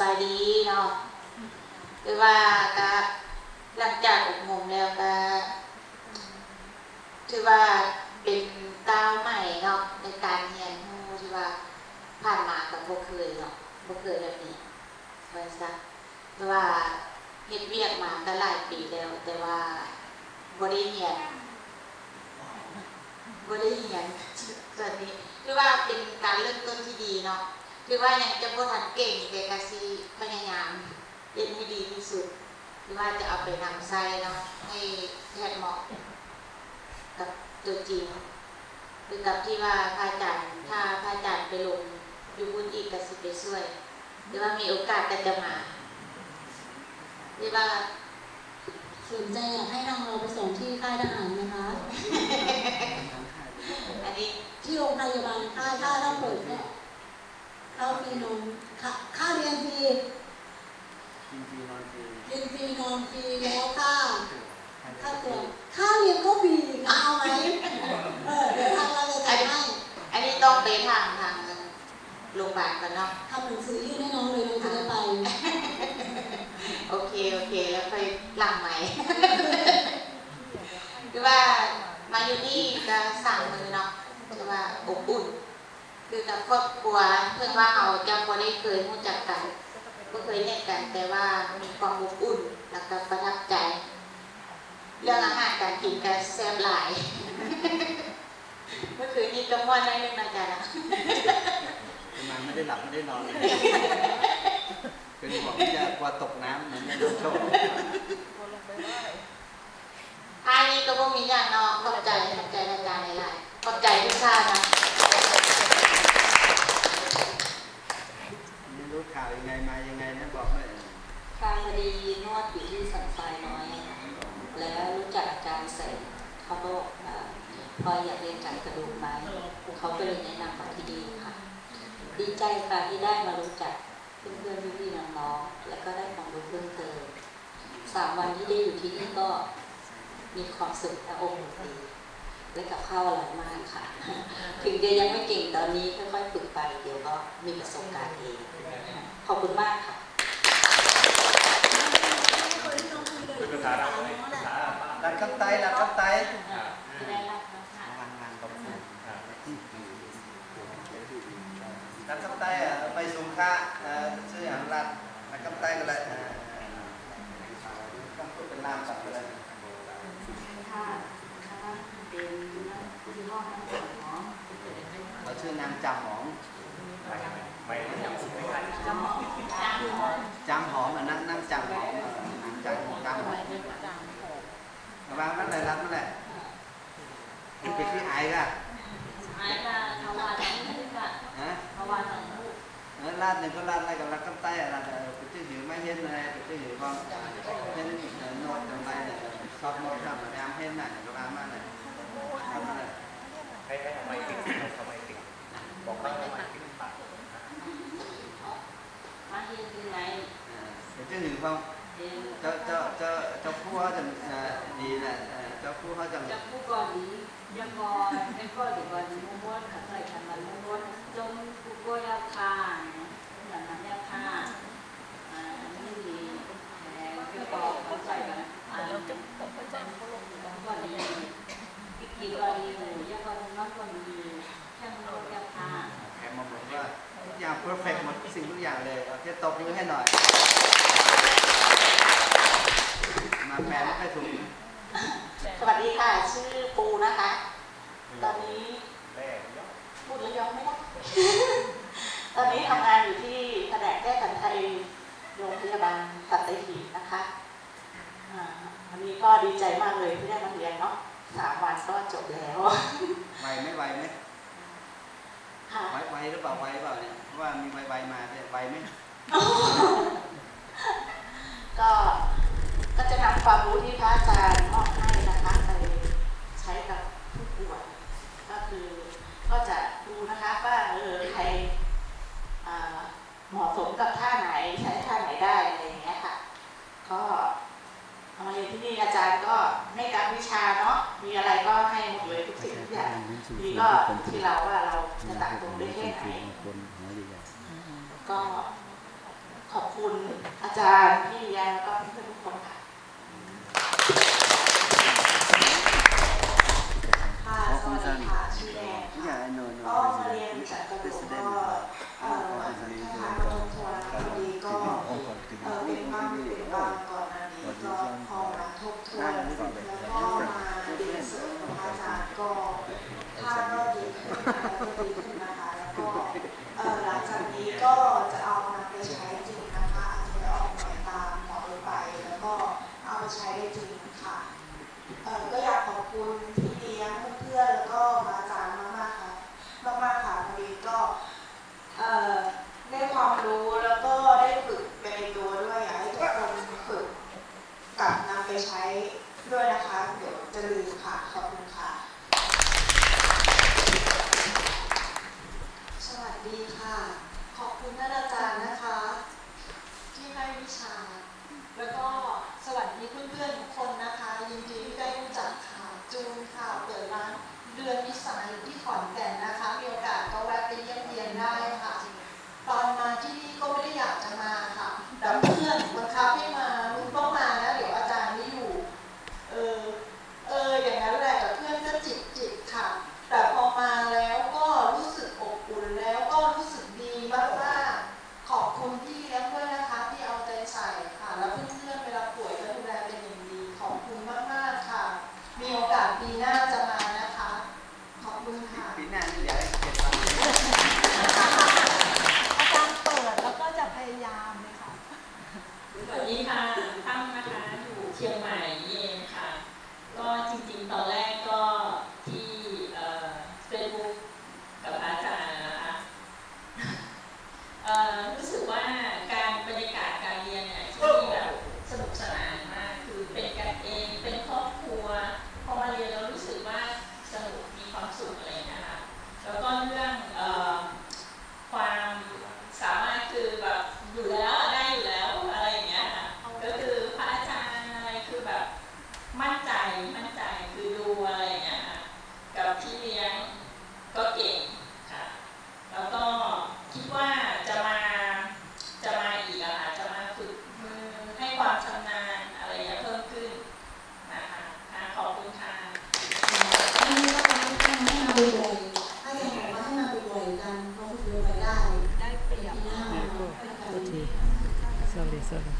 บายดีเนาะคือว่าก็หลังจากอบรมแล้วก็ถือว่าเป็นก้าวใหม่เนาะในการเรียนรู้ที่ว่าผ่านมากับบ่เคยเนาะบ่เคยแบบนี้ไว้ซะเพราะว่าเฮ็ดเวียกมาก็หลายปีแล้ว แต่ว่าบ่ได้เรียนบ่ได้เรียนส่วนนี้คือว่าเป็นการเริ่มต้นที่ดีเนาะ คือว่ายังจะบ่ทันเก่งแต่ก็สิพยายามเรียนให้ดีที่สุดคือว่าจะเอาไปนำใช้เนาะให้แพทย์เหมาะกับตัวจริงคือกับที่ว่าพระอาจารย์ถ้าพระอาจารย์ไปลงอยู่บุญอีกก็สิไปช่วย หรือว่ามีโอกาสก็จะมาหรือว่าสนใจอยากให้นำเราไปส่งที่ค่ายทหารนะคะ อันนี้ที่โรงพยาบาลค่ายถ้าถ้าเปิดเนี่ย เข้าฟรีนอนค่าค่าเรียนฟรีกินฟรีนอนฟรีเรียนฟรีนอนฟรีแล้วค่าค่าเทอมค่าเรียนก็ฟรีเอาไหมเออเดี๋ยวทางเราจะจัดให้อันนี้ต้องไปทางทางโรงพยาบาลก่อนเนาะทำหนังสือยื่นให้น้องเลยน้องจะได้ไป โอเค โอเค แล้วไปหลังใหม่คือว่ามาอยู่นี่จะสั่งมือเนาะคือว่าอบอุ่น คือกับครอบครัวเพื่อนว่าเราจะบ่ได้เคยรู้จักกันบ่เคยเล่นกัน แต่ว่ามีความอบอุ่นแล้วก็ประทับใจ เรื่องอาหารการกินก็แซ่บหลายเมื่อคืนนี้ก็ม่วนได้นึงนะจ๊ะนะประมาณไม่ได้หลับไม่ได้นอนเลยเป็นห่วงจะกลัวตกน้ำเหมือนไม่โดนโชคอันนี้ก็บ่มีอย่างเนาะขอบใจขอบใจอาจารย์หลายๆขอบใจทุกท่านนะ ไม่รู้ข่าวยังไงมายังไงนะบอกเลย ทางพอดี นวดอยู่ที่สันทรายน้อย แล้วรู้จักอาจารย์เสร็จเขาก็บกพออยากเรียนจัดกระดูกไหมเขาก็เลยแนะนำมาที่นี่ค่ะ ดีใจค่ะที่ได้มารู้จักเพื่อนๆพี่ๆน้องๆแล้วก็ได้ความรู้เพิ่มเติมสามวันที่ได้อยู่ที่นี่ก็มีความสุขและอบอุ่นดีและกับข้าวอร่อยมากค่ะ ถึงจะยังไม่เก่งตอนนี้ค่อยๆฝึกไป เดี๋ยวก็มีประสบการณ์เอง ขอบคุณมากค่ะ รัดคำไตรัดคำไตที่ได้รับมาค่ะงานงานตรงนี้รัดคำไตอะไปสูงค่าชื่ออย่างรัดรัดคำไตก็เลยต้องพูดเป็นนามสัก็เลยค่ะค่ะเป็นคุณพ่อทั้งสองเนาะเราชื่อนางจำหอม จำหมอ จำหอมอะนั่งนั่งจำหอมอะนางจำจำหอมระวังนั่นแหละรัดนั่นแหละมันเป็นที่ไอ้ก่ะ ไอ้ละทวารทั้งคู่ค่ะ ฮะ ทวารทั้งคู่ เออลาดหนึ่งก็ลาดอะไรกับรัดกำไตอะไรเออเป็นชื่อหือไม่เห็นอะไรเป็นชื่อหือความเห็นเออโนดจังไรเนี่ยชอบโนดทำพยายามเห็นหน่อยระวังมากเลยทำอะไร ให้ให้ทำไมติดทำไมติดบอกว่าทำไมติดปาก มาเฮียนคือไง เออเป็นชื่อหือความ เรียน เจ้าเจ้าเจ้าเจ้าผู้เขาจะเอ่อดีแหละเออเจ้าผู้เขาจะ จะคู่ก่อนดียังก่อนยังก่อนดีก่อนมุ่งม้วนขัดใส่ขันมันมุ่งม้วนจนคู่ก็ยาคาเหมือนน้ำยาคาอ่านี่ดีแหมคือปอกขัดใส่กันอ่าจะตกใจก่อนดีอีกทีก่อนดีหมูยังก่อนน้องก่อนดีแค่มุ่งม้วนยาคา แขกมาบอกว่าทุกอย่างเพอร์เฟกหมดทุกสิ่งทุกอย่างเลยเอา แเหมาะสมกับท่าไหนใช้ท่าไหนได้อะไรอย่างเงี้ยค่ะ ก็ามาเรียนที่นี่อาจารย์ก็ให้การวิชาเนาะมีอะไรก็ให้หมดเลยทุกสิ่งทุกอย่างนี่ก็ที่เราว่าเราจะตัดตรงได้แค่ไหนก็ขอบคุณอาจารย์พี่ยาแล้วก็เพื่อนทุกคนค่ะค่ะสวัสดีค่ะชื่อแดงค่ะก็มาเรียนจากกระดูกก็ ทางทัวร์คอดีก็เป็นบ้างเป็นบ้างก่อนหนนี้ก็พอมาทบทวนแล้วก็มาเรียนเสริจารก็คาดว่ดีขึ้นดีขึ้นนะคะแล้วก็หลังจากนี้ก็จะเอานำไปใช้จริงนะคะอาจจะออกหมายตามหมอไป แล้วก็เอาไปใช้ได้จริงค่ะก็อยากขอบคุณ ไปใช้ด้วยนะคะ เดี๋ยวจะลืมค่ะ ขอบคุณค่ะ สวัสดีค่ะ ขอบคุณท่านอาจารย์นะคะ ที่ให้วิชา แล้วก็สวัสดีเพื่อนๆทุกคนนะคะ ยินดีที่ได้รู้จักค่ะ จูนค่ะ เปิดร้านเดือนนิสัยที่ขอนแก่นนะ ความชำนาญอะไรอย่างเพิ่มขึ้นนะคะขอบคุณค่ะนี่ก็เป็นทางให้มาดูถ้าจะบอกว่าให้มาดูบ่อยกันเพราะคุณดูไปได้ได้เปรียบ Sorry, sorry.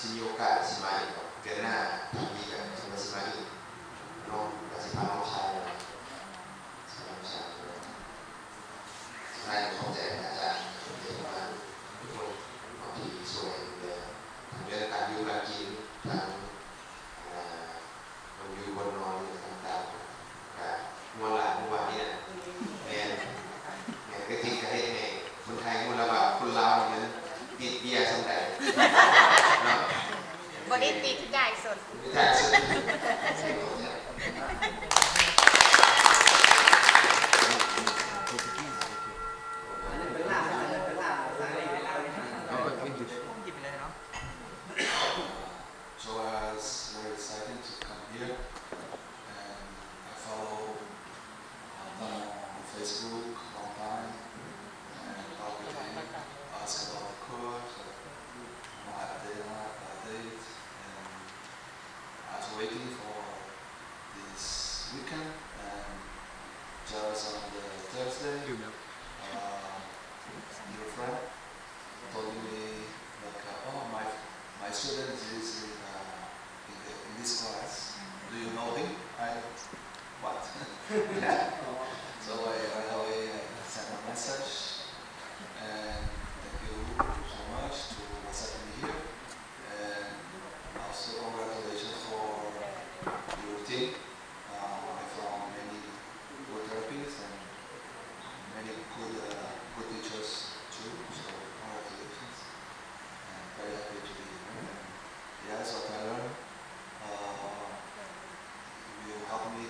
จะมีโยกาส Facebook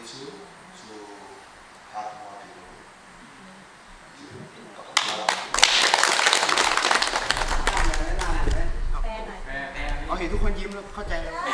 issue to have more people to talk about. โอเคทุกคนยิ้มแล้วเข้าใจแล้ว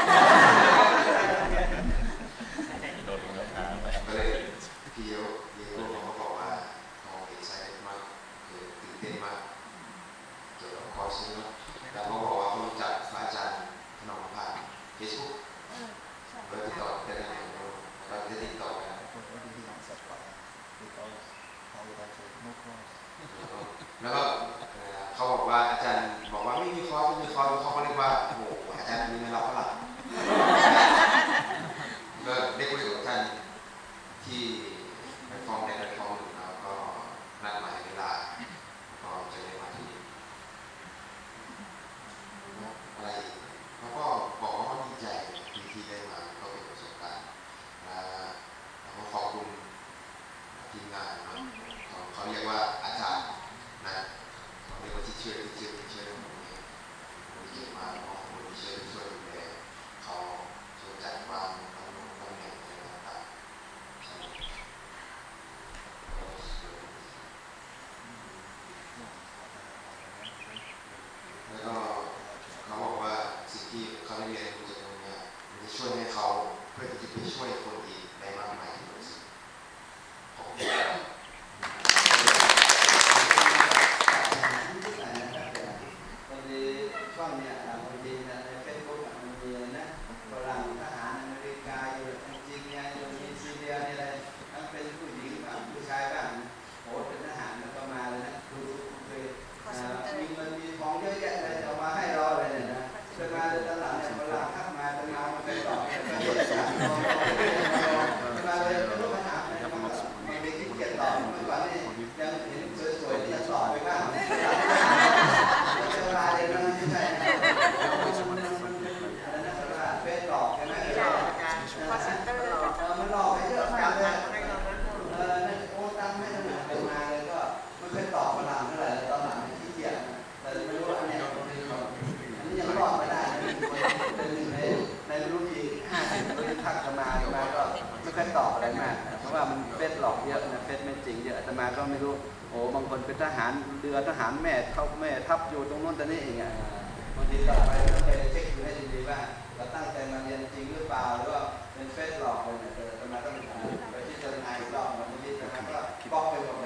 비방하면서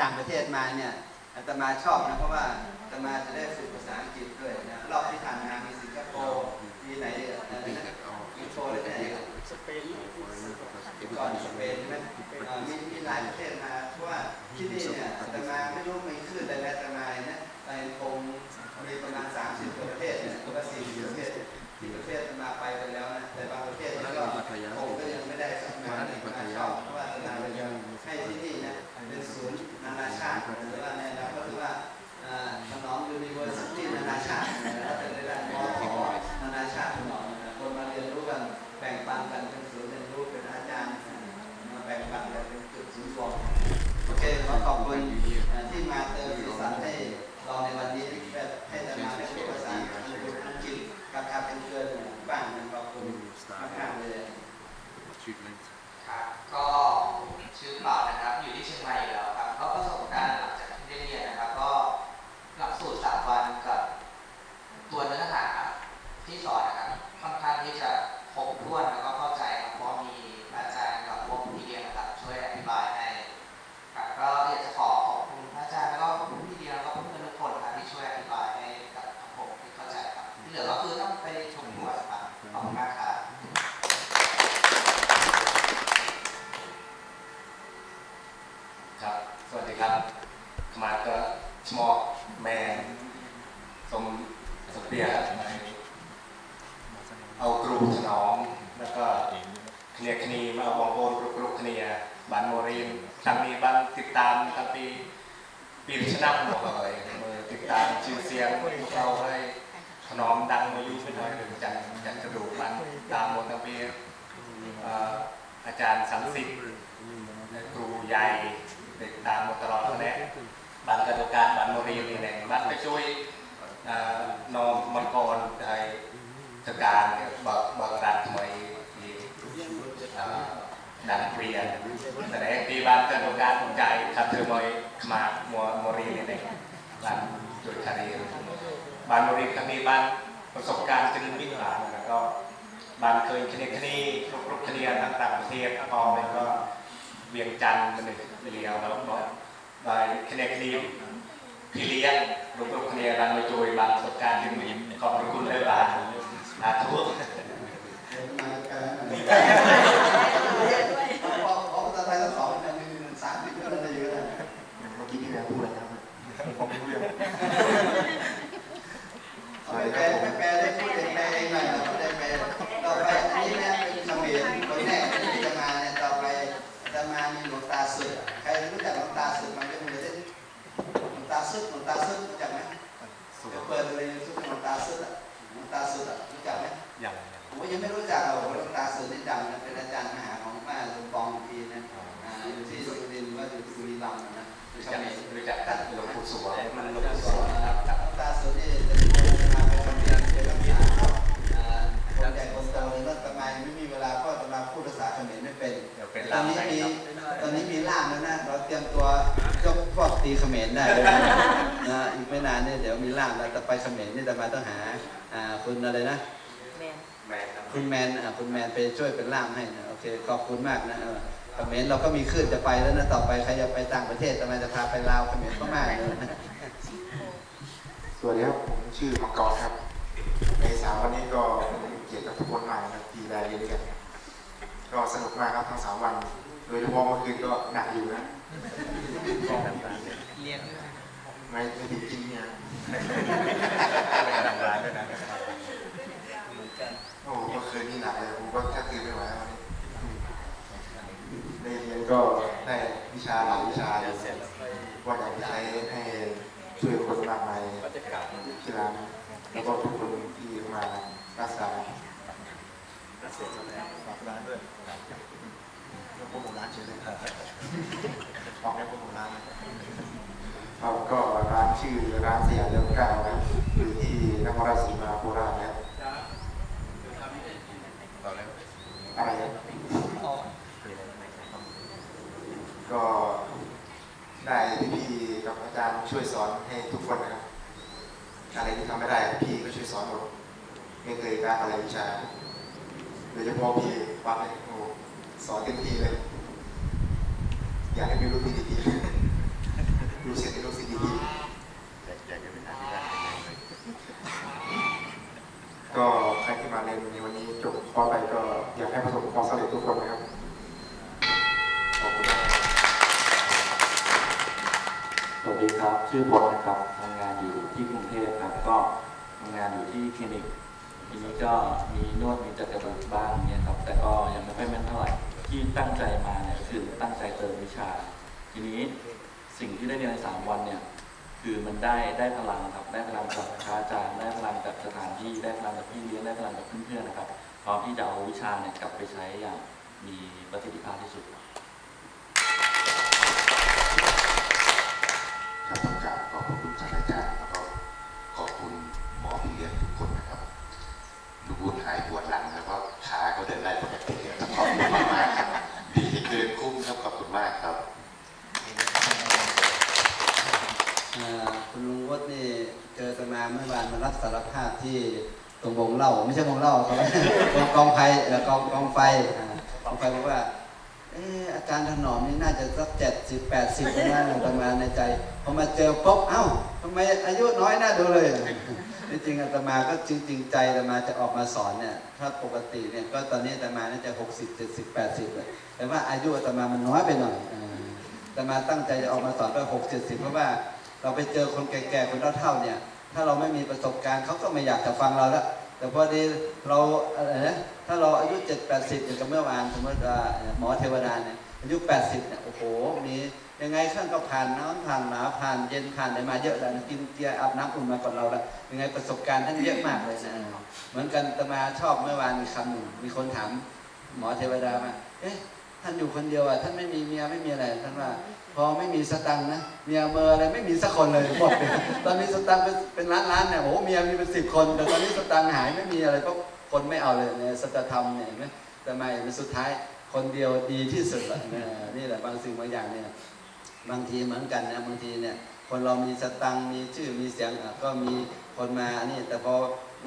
ต่างประเทศมาเนี่ยอาตมาชอบนะเพราะว่าอาตมาจะได้ฝึกภาษาอังกฤษด้วยนะรอบที่ผ่านมามีสิงคโปร์มีไหนมีโชว์หรือไหนสเปนก่อนสเปนใช่ไหมมีมีหลายประเทศมาเพราะว่าที่นี่เนี่ยอาตมาไม่รู้มีขึ้นอะไรอาตมาเนี่ยไปคงมีประมาณสามสิบประเทศเนี่ยก็สี่สิบประเทศที่ประเทศมาไปไปแล้วนะแต่บางประเทศก็คงก็ยังไม่ได้สักงานมาเข้าเพราะว่าอาตมายังให้ที่นี่นะเป็นศูนย์ นานาชาติหรือว่าในนั้นก็คือว่าถนอมยูนิเวอร์ซิตี้นานาชาติแล้วแต่ในระดับมอขอนานาชาติถนอมคนมาเรียนรู้กันแบ่งปันกันเป็นศูนย์เรียนรู้เป็นอาจารย์มาแบ่งปันกันเป็นจุดศูนย์รวมโอเคขอขอบคุณ one เทศพอแล้วก็เวียงจันทร์มันหนึ่งเลียวแล้วก็บายคเนคลีมพี่เลี้ยงลูกลูกคเนียรันมาจุยบางประสบการณ์ที่มีขอบคุณเลยบาอาทุกม สุดใครรู้จักหลวงตาสุดมันเป็มือได้หลวงตาสุดหลวงตาสุดรู้จักไหมเดี๋ยวเปิดเลยทุกหลวงตาสุดอะหลวงตาสุดอะรู้จักไหมย่างผมยังไม่รู้จักหรอกหลวงตาสุดนี่ดังนะเป็นอาจารย์มหาของป้าลุงปองทีนะอยู่ที่สุรินทร์ว่าอยู่บุรีรัมย์นะรู้จักมรู้จักกันหลวงปู่สวงมันหลวงหลวงปู่สวงครับครับตาสุดนี่จะเป็นทางไปคนเดียวเป็นรักษาอ่าคนใหญ่คนโตเลยแล้วทำไมไม่มีเวลาก็ตมาพูดภาษาเขมรไม่เป็นตอนนี้มี ล่ามแล้วนะ เราเตรียมตัวยกพวกตีเขมรได้เลยนะนะอีกไม่นานเนี่ยเดี๋ยวมีล่ามแล้วแต่ไปเขมรนี่แต่มาต้องหาอ่าคุณอะไรนะ แม่ครับคุณแมนอะคุณแมนไปช่วยเป็นล่ามให้นะโอเคขอบคุณมากนะเออเขมรเราก็มีขึ้นจะไปแล้วนะต่อไปใครจะไปต่างประเทศทำไมจะพาไปลาวเขมรก็มากเลยนะสวัสดีครับ ผมชื่อมังกรครับ ในสามวันนี้ก็เป็นเกียรติกับทุกคนมากนะครับที่ได้เรียนด้วยกันก็สนุกมากครับทั้งสามวัน โดยเฉพาะเมื่อคืนก็หนักอยู่นะไม่ไม่ติดจริงเนี่ยเป็นทำร้ายด้วยนะโอ้เมื่อคืนนี่หนักเลยผมก็แทบตื่นไม่ไหวแล้ววันนี้ได้เรียนก็ได้วิชาหลายวิชาเลยว่าอยากจะใช้ให้ช่วยคนมากมายก็จะกลับที่ร้านแล้วก็ทุกคนที่มารักษาเสร็จแล้วฝากร้านด้วย แล้วโปรโมทร้านเฉยเลยครับออกแค่โปรโมทร้านนะครับก็ร้านชื่อร้านสยามเรื่องเก้านะอยู่ที่นครราชสีมาโคราชนะครับต่อเลยอะไรครับก็ได้พี่ๆกับอาจารย์ช่วยสอนให้ทุกคนนะครับอะไรที่ทำไม่ได้พี่ก็ช่วยสอนหมดไม่เคยกล้าอะไรวิชาโดยเฉพาะพี่ปั๊บเนี่ยโอ้ สอนเต็มทีเลย อยากให้มีลูกที่ดีๆรู้เสร็จให้ลูกที่ดีอยากจะเป็นอาชีพได้เลยๆก็ใครที่มาเรียนในวันนี้จบข้อไปก็อยากให้ประสบความสำเร็จทุกคนนะครับขอบคุณมากสวัสดีครับ ชื่อพลนะครับทำงานอยู่ที่กรุงเทพครับ ก็ทำงานอยู่ที่คลินิกทีนี้ก็มีนวดมีจัดกระดูกบ้างเนี่ยครับ แต่ก็ยังไม่ค่อยแม่นเท่าไหร่ ที่ตั้งใจมาเนี่ยคือตั้งใจเติมวิชา ทีนี้สิ่งที่ได้เรียนในสามวันเนี่ยคือมันได้ได้พลังครับได้พลังจากพระอาจารย์ได้พลังจากสถานที่ได้พลังจากพี่เลี้ยงได้พลังจากเพื่อนๆนะครับพร้อมที่จะเอาวิชาเนี่ยกลับไปใช้อย่างมีประสิทธิภาพที่สุดครับต้องกราบขอบคุณท่านอาจารย์แล้วก็ขอบคุณหมอพี่เลี้ยงทุกคนนะครับลูกบุญหายปวดหลังแล้วก็ขาเขาเดินได้ปกติครับขอบคุณมากมากๆครับดีเกินคุ้มครับขอบคุณมากครับ อ่าคุณลุงวดนี่เจอกัน มาเมื่อวานมารับสารภาพที่ตรงวงเล่าไม่ใช่วงเล่าเขากองกองไฟกองกองไฟกองไฟบอกว่าเอออาจารย์ถนอมนี่น่าจะสักเจ็ดสิบแปดสิบนะประมาณในใจพอมาเจอปุ๊บเอ้าทำไมอายุน้อยน่าดูเลยจริงอาตมาก็จริงๆใจอาตมาจะออกมาสอนเนี่ยถ้าปกติเนี่ยก็ตอนนี้อาตมาน่าจะหกสิบเจ็ดสิบแปดสิบเลยแต่ว่าอายุอาตมามันน้อยไปหน่อยอาตมาตั้งใจจะออกมาสอนไปหกเจ็ดสิบเพราะว่าเราไปเจอคนแก่ๆคนเฒ่าๆเนี่ย ถ้าเราไม่มีประสบการณ์เขาก็ไม่อยากจะฟังเราละแต่พอดีเราอะไรนะถ้าเราอายุเจ็ดแปดสิบอย่างกับเมื่อวานสมมติว่าหมอเทวดาเนี่ยอายุแปดสิบเนี่ยโอ้โหมียังไงข้างก็ผ่านน้ำผ่านหนาวผ่านเย็นผ่านอะไรมาเยอะแล้วกินเกียอาบน้ำอุ่นมาก่อนเราแล้วยังไงประสบการณ์ท่านเยอะมากเลยนะเหมือนกันตมาชอบเมื่อวานมีคำหนึ่งมีคนถามหมอเทวดามาเอ๊ะ ท่านอยู่คนเดียวอะท่านไม่มีเมียไม่มีอะไรท่านว่า พอไม่มีสตังนะเมียเมออะไรไม่มีสักคนเลยหมดเลยตอนนี้สตังเป็นเป็นล้านล้านๆเนี่ยโอ้เมียมีเป็นสิบคน แต่ตอนนี้สตังหายไม่มีอะไรเพราะคนไม่เอาเลยเนี่ยสัจธรรมเนี่ยเห็นไหมแต่ไม่เป็นสุดท้ายคนเดียวดีที่สุดละนี่แหละบางสิ่งบางอย่างเนี่ยบางทีเหมือนกันนะบางทีเนี่ยคนเรามีสตังมีชื่อมีเสียงก็มีคนมานี่แต่พอ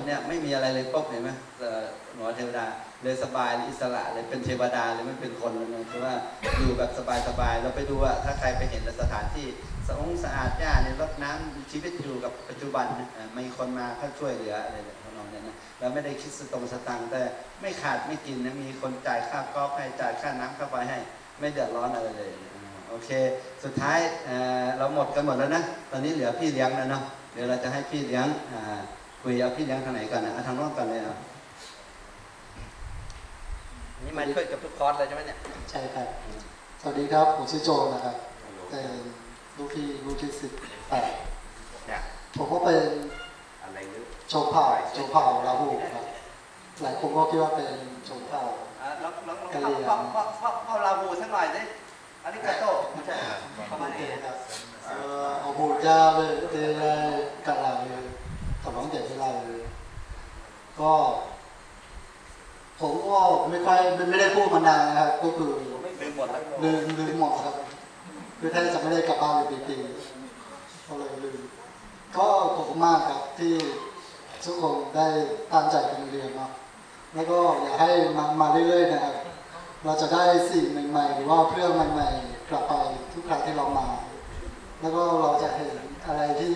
เนี่ยไม่มีอะไรเลยปุ๊บเห็นไหมเอ่อหมอเทวดา เลยสบายเลยอิสระเลยเป็นเทวดาเลยไม่เป็นคนเลยนะคือว่าอยู่แบบสบายๆเราไปดูว่าถ้าใครไปเห็นสถานที่สะองสะอาดหญ้าในรดน้ำชีวิตอยู่กับปัจจุบันนะอะมีคนมาเขาช่วยเหลืออะไรแบบน้องนี่ยนะเราไม่ได้คิดสตงสตังแต่ไม่ขาดไม่กินนะมีคนจ่ายค่าก๊อล์ฟให้จ่ายค่าน้ำค่าไฟให้ ไม่เดือดร้อนอะไรเลยโอเค สุดท้ายเเราหมดกันหมดแล้วนะตอนนี้เหลือพี่เลี้ยงแล้วเนาะเดี๋ยวเราจะให้พี่เลี้ยงคุยเอาพี่เลี้ยงทางไหนก่อนนะทางโน้นก่อนเลยอะ นี่มาช่วยกับทุกคอร์สเลยใช่ไหมเนี่ย ใช่ครับ สวัสดีครับผมชื่อโจนะครับเป็นลูกพี่ลูกที่สิบแปดผมก็เป็นอะไรนึกโจผ่าโจผ่าลาหูครับหลายคนก็คิดว่าเป็นโจผ่าลองลองล้วฟังฟังฟังฟังลาหูสักหน่อยสิอันนี้กาโต้ไม่ใช่ประมาณนี้ครับเอาหูยาเลยเตะกรหลังเลยกับน้องเด็กที่เราเลยก็ ผมก็ไม่ค่อยไม่ได้พูดมานานนะครับก็คือไม่ลืมหมดแล้วลืมลืมหมดครับคือแทบจะไม่ได้กลับบ้านเลยปีๆก็เลยลืมก็ขอบคุณมากครับที่ทุกคนได้ตั้งใจกันเรียนเนาะแล้วก็อยากให้มามาเรื่อยๆนะครับ เราจะได้สิ่งใหม่ๆหรือว่าเพื่อนใหม่ๆกลับไปทุกครั้งที่เรามา แล้วก็เราจะเห็นอะไรที่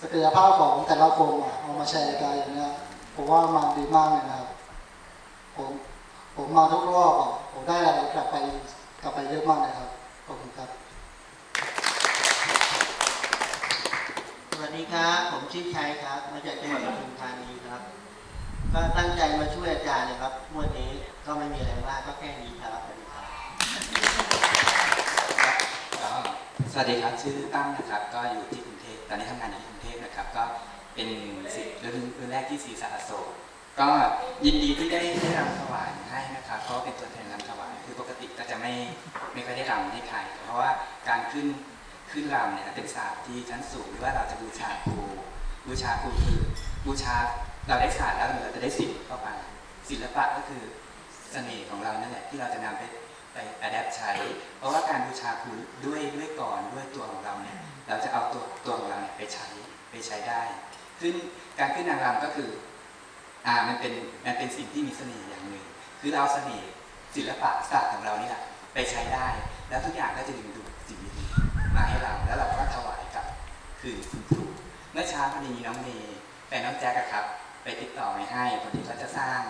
ศักยภาพของแต่ละคนอะเอามาแชร์กันอย่างเงี้ย ผมว่ามันดีมากเลยนะครับผมผมมาทุกรอบผมได้อะไรกลับไปกลับไปเยอะมากเลยครับขอบคุณครับ สวัสดีครับ ผมชื่อชัยครับ มาจากจังหวัดปทุมธานีครับ ก็ตั้งใจมาช่วยอาจารย์นะครับงวดนี้ก็ไม่มีอะไรมากก็แค่นี้ครับสวัสดีครับสวัสดีครับชื่อตั้มนะครับ ก็อยู่ที่กรุงเทพตอนนี้ทำงานอยู่ที่กรุงเทพนะครับก็ เป็นสิทธิ์รุ่นแรกที่ศรีสะอโศกก็ยินดีที่ได้ได้รำถวายให้นะครับเพราะเป็นตัวแทนรำถวายคือปกติก็จะไม่ไม่ค่อยได้รำให้ใครเพราะว่าการขึ้นขึ้นรำเนี่ยเป็นศาสตร์ที่ชั้นสูงหรือว่าเราจะบูชาครูบูชาครูคือบูชาเราได้ศาสตร์แล้วเราจะได้ศิลป์เข้าไปศิลปะก็คือเสน่ห์ของเรานั่นแหละที่เราจะนำไปไปอัดแอปใช้ เพราะว่าการบูชาครูด้วยด้วยก่อนด้วยตัวของเราเนี่ยเราจะเอาตัวตัวของเราเนี่ยไปใช้ไปใช้ได้ ขึ้นการขึ้นนางรำก็คืออ่ามันเป็นมันเป็นสิ่งที่มีเสน่ห์อย่างหนึ่ง คือเราเสน่ห์ศิลปะศาสตร์ของเราเนี่ยไปใช้ได้ แล้วทุกอย่างก็จะดึงดูดสิ่งดีมาให้เรา แล้วเราก็ถวายกับคือคุณครูเมื่อเช้าพอดีน้องเมย์แฟนน้องแจ๊กครับ ไปติดต่อไปให้พอดีเขาจะสร้าง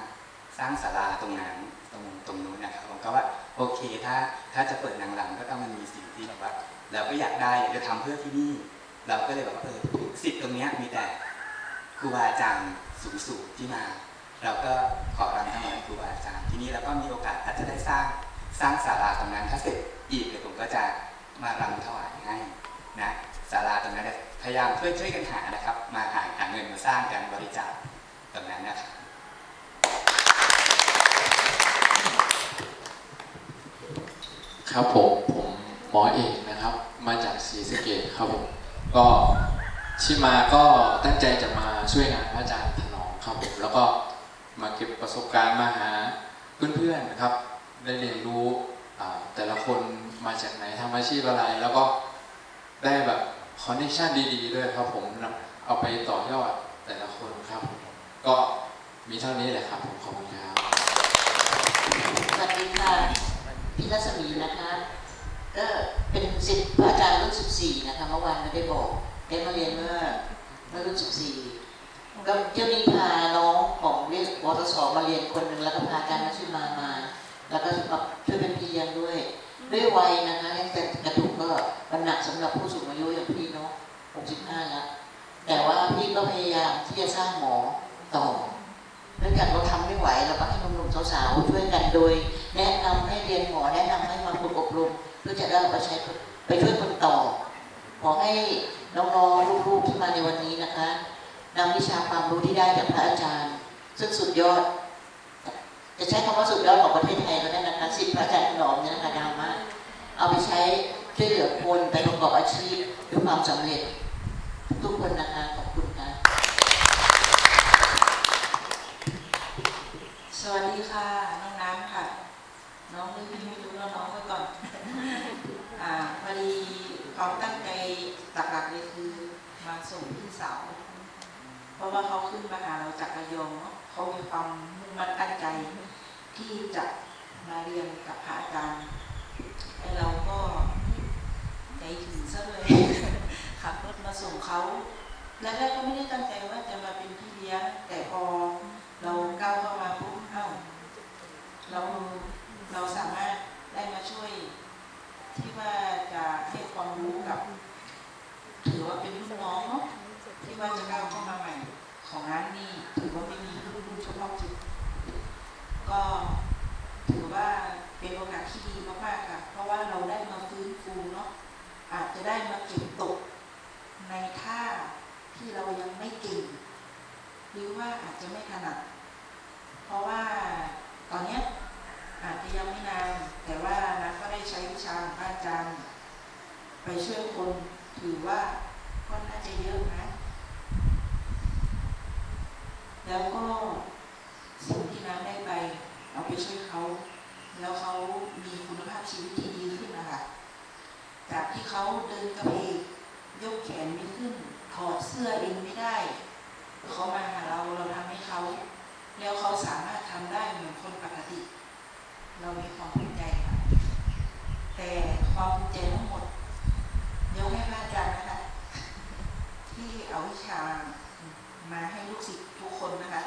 สร้างศาลาตรงนั้นตรงตรงนู้นนะครับผมก็ว่าโอเคถ้าถ้าจะเปิดนางรำก็ต้องมันมีสิ่งที่แบบว่าเราก็อยากได้อยากจะทำเพื่อที่นี่ เราก็เลยแบบว่าเออสิทธิ์ตรงนี้มีแต่ ครูบาอาจารย์สูงสูงที่มา เราก็ขอรำถวายครูบาอาจารย์ ที่นี่แล้วก็มีโอกาสอาจจะได้สร้างสร้างศาลาตรงนั้นถ้าเสร็จอีกเดี๋ยวผมก็จะมารำถวายให้นะศาลาตรงนั้นพยายามช่วยช่วยกันหานะครับ มาหาหาเงินมาสร้างกันบริจาคตรงนั้นนะครับครับผมผมหมอเอกนะครับ มาจากศรีสะเกดครับผมก็ ที่มาก็ตั้งใจจะมาช่วยงานพระอาจารย์ถนอมครับผมแล้วก็มาเก็บประสบการณ์มาหาเพื่อนๆนะครับ ได้เรียนรู้แต่ละคนมาจากไหนทำอาชีพอะไร แล้วก็ได้แบบคอนเนคชั่นดีๆ ด้วยครับผมเอาไปต่อยอดแต่ละคนครับ ก็มีเท่านี้แหละครับผมขอบคุณครับสวัสดีค่ะพี่รัศมีนะคะ ก็เป็นศิษย์พระอาจารย์รุ่น14นะคะเมื่อวานไม่ได้บอก ได้มาเรียนเมื่อเมื่อรุ่น14ก็เที่ยวนี้พาน้องของเรียนวทศมาเรียนคนหนึ่งแล้วก็พาอาจารย์นัชมามา แล้วก็สำหรับช่วยเป็นพี่เลี้ยงด้วย ด้วยวัยนะคะแต่กระดูกก็มันหนักสำหรับผู้สูงอายุอย่างพี่เนาะ65แล้วแต่ว่าพี่ก็พยายามที่จะสร้างหมอต่อเนื่องจากเราทำไม่ไหวเราก็ให้หนุ่มๆสาวๆช่วยกันโดย แนะนำให้เรียนหมอแนะนำให้มาฝึกอบรมเพื่อจะได้ไปใช้ไปช่วยคนต่อขอให้น้องๆลูกๆที่มาในวันนี้นะคะนำวิชาความรู้ที่ได้จากพระอาจารย์ ซึ่งสุดยอด จะใช้คำว่าสุดยอดของประเทศไทยก็ได้นะคะสิทธิพระอาจารย์ถนอมเนี่ยนะคะดังมากเอาไปใช้ช่วยเหลือคนไปประกอบอาชีพด้วยความสำเร็จ ทุกคนนะคะขอบคุณค่ะสวัสดีค่ะน้องน้ำค่ะ น้องไม่ไม่รู้น้องไว้ก่อน อ่าพอดี ความตั้งใจหลักๆเลยคือมาส่งพี่สาวเพราะว่าเขาขึ้นมาหาเราจากระยองเนาเขามีความมุ่งมั่นตั้งใจ ที่จะมาเรียนกับพระอาจารย์ไอ้เราก็ใจถึงซะเลยขับรถมาส่งเขาแรกๆก็ไม่ได้ตั้งใจว่าจะมาเป็นพี่เลี้ยงแต่พอเราก้าวเข้ามาปุ๊บเอ้าเราเราสามารถได้มาช่วย ว่าจะให้ความรู้กับถือว่าเป็นรุ่นน้องเนาะที่ว่าจะก้าวเข้ามาใหม่ ของร้านนี้ถือว่าไม่มีรุ่นรุ่นเฉพาะจิตก็ถือว่าเป็นโอกาสที่ดีมากๆค่ะ เพราะว่าเราได้มาฟื้นฟูเนาะอาจจะได้มาเก็บตกในท่าที่เรายังไม่เก่งหรือว่าอาจจะไม่ถนัด เพราะว่าตอนเนี้ย อาจจะยังไม่นาน แต่ว่านักก็ได้ใช้วิชาของพระอาจารย์ไปช่วยคนถือว่าก็น่าจะเยอะนะ แล้วก็สิ่งที่น้ำได้ไป เอาไปช่วยเขา แล้วเขามีคุณภาพชีวิตที่ดีขึ้นนะคะจากที่เขาเดินกระเพกยกแขนไม่ขึ้น ถอดเสื้อเองไม่ได้ เขามาหาเราเราทำให้เขา แล้วเขาสามารถทำได้เหมือนคนปกติ เรามีความภูมิใจค่ะ แต่ความภูมิใจทั้งหมดยกให้พระอาจารย์นะคะ ที่เอาวิชามาให้ลูกศิษย์ทุกคนนะคะ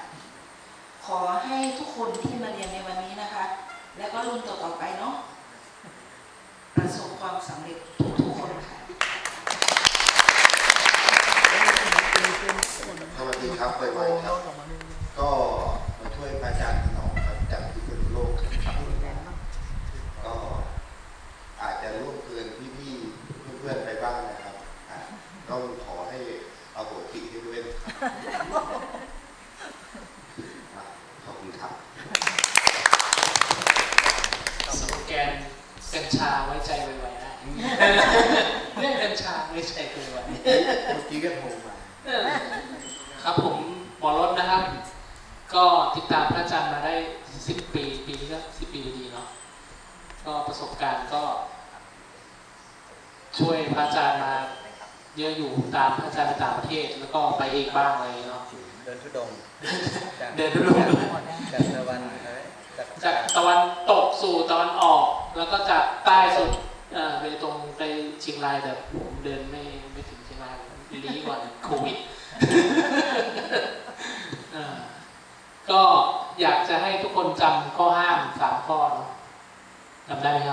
ขอให้ทุกคนที่มาเรียนในวันนี้นะคะ แล้วก็รุ่นต่อๆไปเนาะประสบความสำเร็จทุกๆคนค่ะสวัสดีครับไวๆครับ ก็มาช่วยพระอาจารย์ถนอมครับจากพิษณุโลกครับก็อาจจะร่วมเกินพี่ๆเพื่อนๆไปบ้างนะครับอะ ต้องขอให้เอาโหสิให้ด้วยนะครับอะขอบคุณครับ สโลแกนกัญชาไว้ใจไวๆนะ เรื่องกัญชาไว้ใจไวๆ เมื่อกี้ก็โทรมา ครับผมหมอรถนะครับ ก็ติดตามพระอาจารย์มาได้สิบปี ปีนี้ก็สิบปีดีเนาะก็ประสบการณ์ก็ ช่วยพระอาจารย์มาเยอะอยู่ตามพระอาจารย์ไปต่างประ เทศแล้วก็ไปเองบ้างอะไรเนาะเดินทุดงค์เดินทุดงค์จากตะวันเอ้ยจากจากตะวันตกสู่ตะวันออก แล้วก็จากใต้สุดเอ่อไปตรงไปเชียงรายแต่ผมเดินไม่ไม่ถึงเชียงรายลีกว่าโควิดเอ่อก็อยากจะให้ทุกคนจำข้อห้ามสามข้อเนาะจำได้ไหมครับ